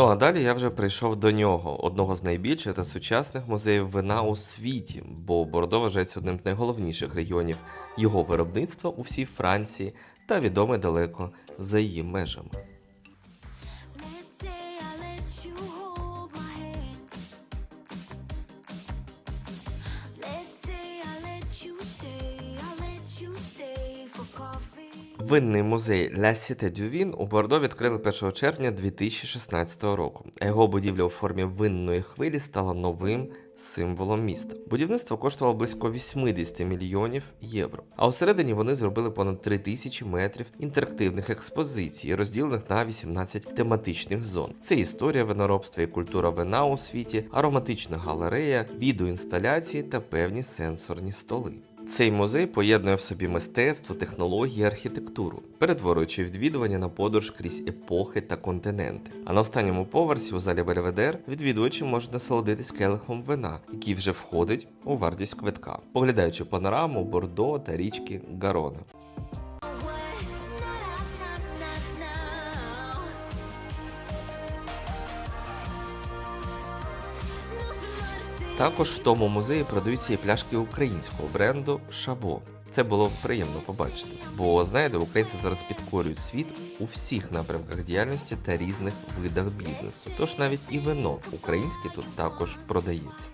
Ну а далі я вже прийшов до нього, одного з найбільших та сучасних музеїв вина у світі, бо Бордо вважається одним з найголовніших регіонів його виробництва у всій Франції та відомий далеко за її межами. Винний музей Cité du Vin у Бордо відкрили 1 червня 2016 року, а його будівля у формі винної хвилі стала новим символом міста. Будівництво коштувало близько 80 мільйонів євро. А усередині вони зробили понад 3000 метрів інтерактивних експозицій, розділених на 18 тематичних зон. Це історія виноробства і культура вина у світі, ароматична галерея, відеоінсталяції та певні сенсорні столи. Цей музей поєднує в собі мистецтво, технології, архітектуру, перетворюючи відвідування на подорож крізь епохи та континенти. А на останньому поверсі у залі Бельведер відвідувачі можуть насолодитись келихом вина, який вже входить у вартість квитка, поглядаючи панораму Бордо та річки Гарона. Також в тому музеї продаються і пляшки українського бренду Шабо. Це було приємно побачити, бо знаєте, українці зараз підкорюють світ у всіх напрямках діяльності та різних видах бізнесу. Тож навіть і вино українське тут також продається.